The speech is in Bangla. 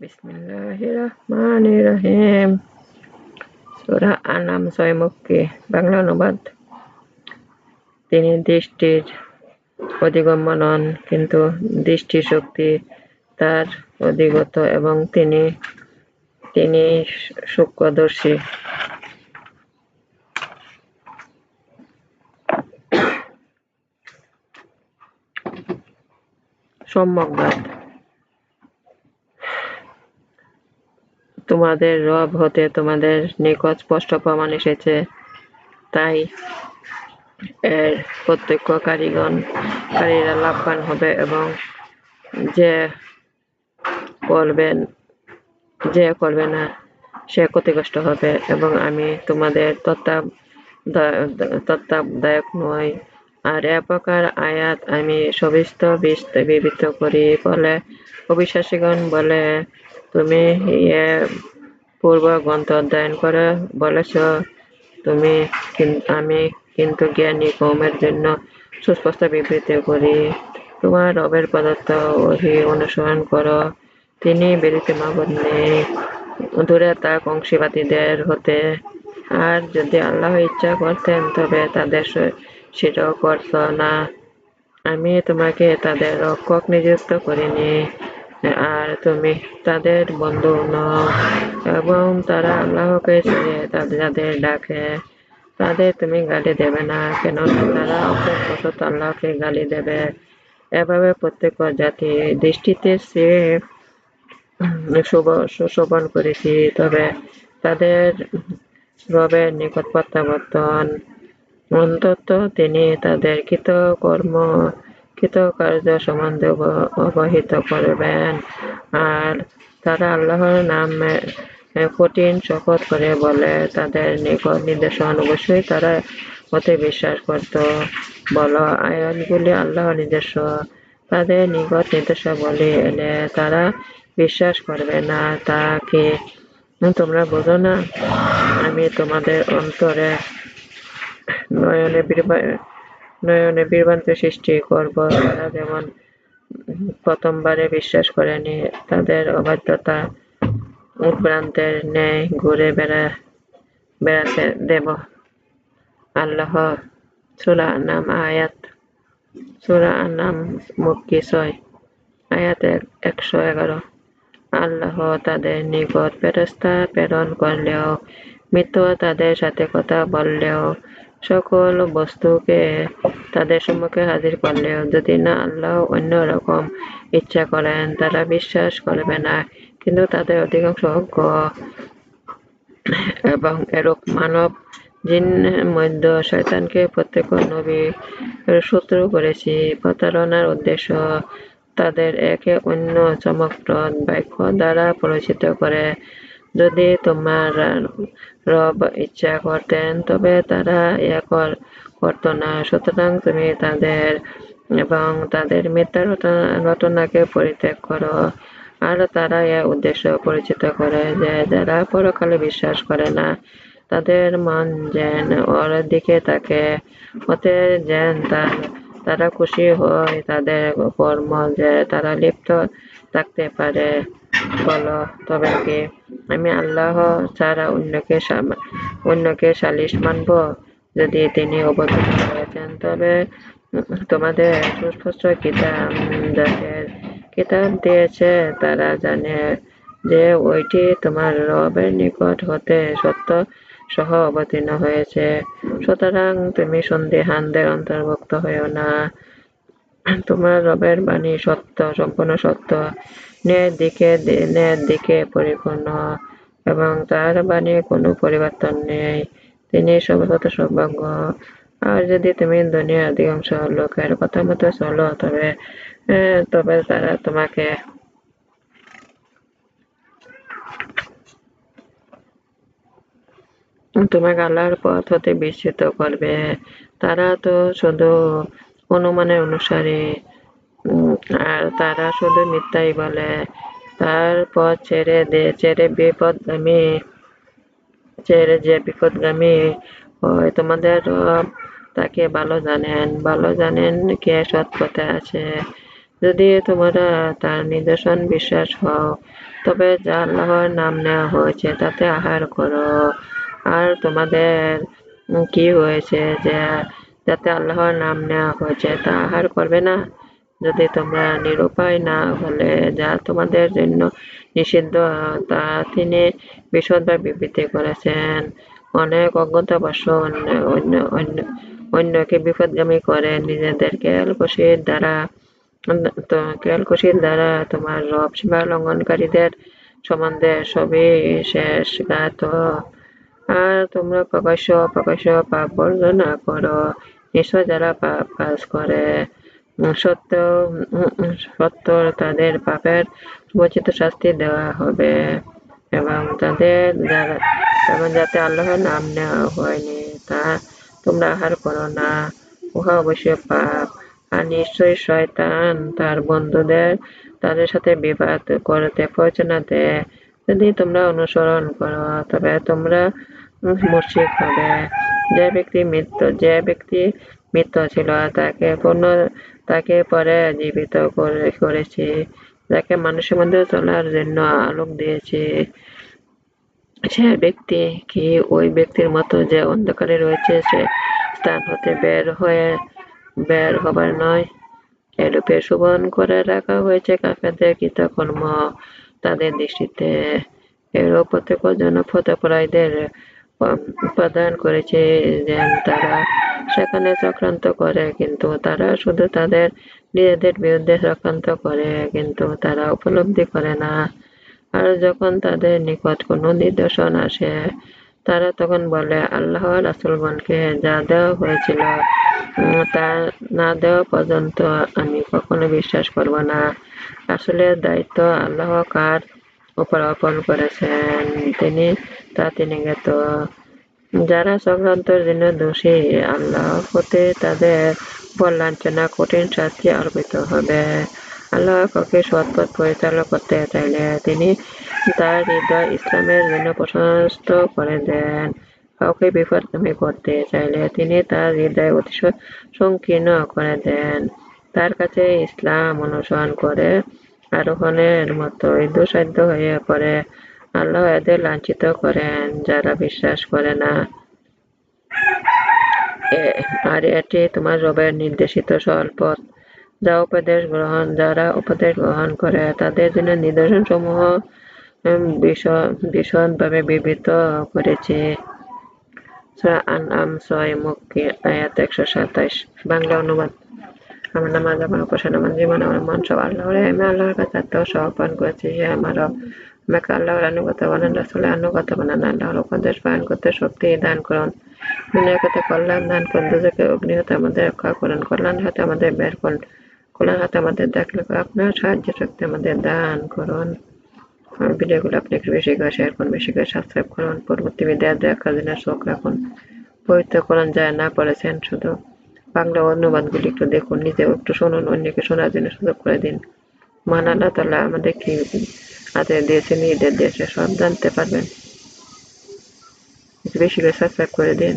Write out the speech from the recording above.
বিসমিল্লাহির রহমানির আনাম ছয় বাংলা অনুবাদ তিনি দৃষ্টির অধিগম্য নন, কিন্তু দৃষ্টিশক্তি তার অধিগত এবং তিনি তিনি সূক্ষ্মদর্শী। সম্যকবাদ তোমাদের রব হতে তোমাদের নিকট স্পষ্ট প্রমাণ এসেছে। তাই এর প্রত্যক্ষ কারিগণ কারীরা লাভবান হবে এবং যে করবেন, যে করবে না, সে ক্ষতিগ্রস্ত হবে এবং আমি তোমাদের তত্ত্বাব তত্ত্বাবধায়ক নই। আর এ প্রকার আয়াত আমি সবিস্ত বিবৃত করি বলে অবিশ্বাসীগণ বলে তুমি ইয়ে পূর্ব গ্রন্থ অধ্যয়ন করে বলেছ, তুমি আমি কিন্তু জ্ঞানী কৌমের জন্য সুস্পষ্ট বিবৃতি করি। তোমার রবের প্রদত্ত ওহি অনুসরণ করো। তিনি বেরিতে মাবুদ নেই। দূরে তাক অংশীবাদীদের হতে। আর যদি আল্লাহ ইচ্ছা করতেন, তবে তাদের সেটাও করত না। আমি তোমাকে তাদের রক্ষক নিযুক্ত করিনি। আর তুমি তাদের বন্ধু নও এবং তারা আল্লাহকে ছেড়ে যাদের ডাকে, তাদের তুমি গালি দেবে না কেন তারা অপরবশত আল্লাহকে গালি দেবে। এভাবে প্রত্যেক জাতি দৃষ্টিতে সে সুশোভন করেছি। তবে তাদের রবের নিকট প্রত্যাবর্তন। অন্তত তিনি তাদের কৃতকর্ম কৃতকার্য সম্বন্ধে অবহিত করবেন। আর তারা আল্লাহর নামে কঠিন শপথ করে বলে, তাদের নিকট নির্দেশন অবশ্যই তারা হতে বিশ্বাস করত। বলো আয়াতগুলি আল্লাহ নিজস্ব তাদের নিকট নির্দেশাবলী এলে তারা বিশ্বাস করবে না। তা কি তোমরা বোঝো না? আমি তোমাদের অন্তরে নয়নে নয়নে বিভ্রান্তি সৃষ্টি করব। তারা যেমন প্রথমবারে বিশ্বাস করেনি, তাদের অবাধ্যতা উদ্ভ্রান্তের ন্যায় ঘুরে বেড়া, বেড়াতে দেব। আল্লাহ সুরা নাম আয়াত, সুরা নাম মুক্তি ছয়, আয়াত একশো এগারো। আল্লাহ তাদের নিকট ফেরস্তা প্রেরণ করলেও মৃত্যু তাদের সাথে কথা বললেও সকল বস্তুকে তাদের সম্মুখে হাজির করলেও যদি না আল্লাহ অন্য রকম ইচ্ছা করেন, তারা বিশ্বাস করবে না। কিন্তু তাদের অধিকাংশ অজ্ঞ এবং এরূপ মানব জিনের মধ্য শয়তানকে প্রত্যেক নবী শত্রু করেছি। প্রতারণার উদ্দেশ্য তাদের একে অন্য চমকপ্রদ বাক্য দ্বারা পরিচিত করে যদি তোমার রব ইচ্ছা করতেন, তবে তারা ইয়া করত না। সুতরাং তুমি তাদের এবং তাদের মিথ্যা রটনাকে পরিত্যাগ করো। আর তারা এ উদ্দেশ্য পরিচিত করে যে যারা পরকালে বিশ্বাস করে না, তাদের মন যেন ওর দিকে তাকে। হতে যেন তার, তারা খুশি হয়, তাদের কর্ম যে তারা লিপ্ত থাকতে পারে। বলো, তবে আমি আল্লাহ ছাড়া অন্যকে অন্যকে সালিশ মানব? যদি তিনি অবতীর্ণ করেছেন তবে তোমাদের সুস্পষ্ট কিতাব যাদের কিতাব দিয়েছে, তারা জানে যে ওইটি তোমার রবের নিকট হতে সত্য সহ অবতীর্ণ হয়েছে। সুতরাং তুমি সন্দেহানদের অন্তর্ভুক্ত হয়েও না। তোমার রবের বাণী সত্য, সম্পূর্ণ সত্য। ন্যায়ের দিকে ন্যায়ের দিকে পরিপূর্ণ এবং তার বাণী কোনো পরিবর্তন নেই। তিনি সর্বত সৌভাগ্য। আর যদি তুমি দুনিয়ার অধিকাংশ লোকের কথা মতো চলো, তবে তবে তারা তোমাকে তোমাকে আল্লাহর পথ হতে বিস্মিত করবে। তারা তো শুধু অনুমানের অনুসারী। আর তারা শুধু মিথ্যাই বলে। তার পথ ছেড়ে দে, ছেড়ে বিপদগামী, ছেড়ে যে বিপদগামী হয়, তোমাদের তাকে ভালো জানেন। ভালো জানেন কে সৎ পথে আছে। যদি তোমরা তার নিদর্শন বিশ্বাস হও, তবে যা আল্লাহর নাম নেওয়া হয়েছে তাতে আহার করো। আর তোমাদের কি হয়েছে যে, যাতে আল্লাহর নাম নেওয়া হয়েছে তা আহার করবে না? যদি তোমরা নিরুপায় না হলে, যা তোমাদের জন্য নিষিদ্ধ, তা তিনি বিশদভাবে বিবৃতি করেছেন। অনেক অজ্ঞতাবশ অন্য অন্য অন্য অন্যকে বিপদগামী করে নিজেদের কেলকুশির দ্বারা, তো কেলকুশির দ্বারা তোমার রব সীমা লঙ্ঘনকারীদের সম্বন্ধে সবই শেষ গাত আর তোমরা প্রকাশ্য প্রকাশ্য পাপ বর্জনা করো। নিশ্চয় যারা পাপ কাজ করে সত্য তাদের পাপের বচিত শাস্তি দেওয়া হবে এবং তাদের যারা, এবং যাতে আল্লাহর নাম নেওয়া হয়নি, তা তোমরা আহার করো না। উহা অবশ্যই পাপ। আর নিশ্চয়ই শয়তান তার বন্ধুদের তাদের সাথে বিবাদ করতে প্রয়োজনা দেয় যদি তোমরা অনুসরণ করো, তবে তোমরা মুশিক হবে। যে ব্যক্তি মৃত্যু, যে ব্যক্তি মৃত্যু ছিল, তাকে পুনঃ তাকে পরে জীবিত করে, করেছি। যাকে মানুষের মধ্যে চলার জন্য আলোক দিয়েছি। সে ব্যক্তি কি? ওই ব্যক্তির মতো যে অন্ধকারে রয়েছে, সে স্থান হতে বের হয়ে বের হবার নয়। এরূপে শোভন করে রাখা হয়েছে কাফেরদের কৃতকর্ম। তাদের দৃষ্টিতে এরূপ প্রত্যেক জনপদাপরায়ীদের উপাদান করেছে যে তারা সেখানে চক্রান্ত করে, কিন্তু তারা শুধু তাদের নিজেদের বিরুদ্ধে চক্রান্ত করে, কিন্তু তারা উপলব্ধি করে না। আর যখন তাদের নিকট কোনো নিদর্শন আসে, তারা তখন বলে, আল্লাহ রাসুলগণকে যা দেওয়া হয়েছিল তা না দেওয়া পর্যন্ত আমি কখনো বিশ্বাস করব না। আসলে দায়িত্ব আল্লাহ কার উপর অর্পণ করেছেন তিনি, তা তিনি জ্ঞাত। যারা সংক্রান্তর জন্য দোষী, আল্লাহ হতে তাদের উপর কঠিন শাস্তি আরোপিত হবে। আল্লাহ কাউকে সৎপথ পরিচালনা করতে চাইলে তিনি তার হৃদয় ইসলামের জন্য প্রশস্ত করে দেন। কাউকে বিপদগামী করতে চাইলে তিনি তার হৃদয় অতিশয় সংকীর্ণ করে দেন। তার কাছে ইসলাম অনুসরণ করে আরোহণের মতোই দুসাধ্য হয়ে পড়ে। আল্লাহ এদের লাঞ্ছিত করেন, যারা বিশ্বাস করে না। আর এটি তোমার রবের নির্দেশিত সরল যা উপদেশ গ্রহণ, যারা উপদেশ গ্রহণ করে, তাদের জন্য নিদর্শন সমূহ ভীষণভাবে বিবৃত করেছে। আয়াত একশো সাতাইশ বাংলা অনুবাদ। আমার নামাজ, আমার উপাসনা, আমার জীবন, আমার মন সব আল্লাহরে, আমি আল্লাহর কাছে আত্মসমর্পণ করেছি। যে আমার আমাকে আল্লাহর আনুগত বানান, রাসুলের আনুগত বানান, আল্লাহর উপদেশ পালন করতে শক্তি দান করুন। দুনিয়ার কথা কল্যাণ দান করুন, দুজকে অগ্নি হতে আমাদের রক্ষা করুন, কল্যাণ হাতে আমাদের বের করুন, কল্যাণ হাতে আমাদের দেখলে আপনার সাহায্য শক্তি আমাদের দান করুন। আমার ভিডিওগুলো আপনি একটু বেশি করে শেয়ার করুন, বেশি করে সাবস্ক্রাইব করুন, পরবর্তী ভিডিও দেখার জন্য চোখ রাখুন। পবিত্র কোরআন যায় না পড়েছেন শুধু। বাংলা অনুবাদগুলি একটু দেখুন, নিজেও একটু শুনুন, অন্যকে শোনার জন্য সুযোগ করে দিন। মান আল্লাহ তাল্লাহ আমাদের কি আদেশ দিয়েছে? নিজেদের দিয়েছে সব জানতে পারবেন। বেশি করে সাবস্ক্রাইব করে দিন।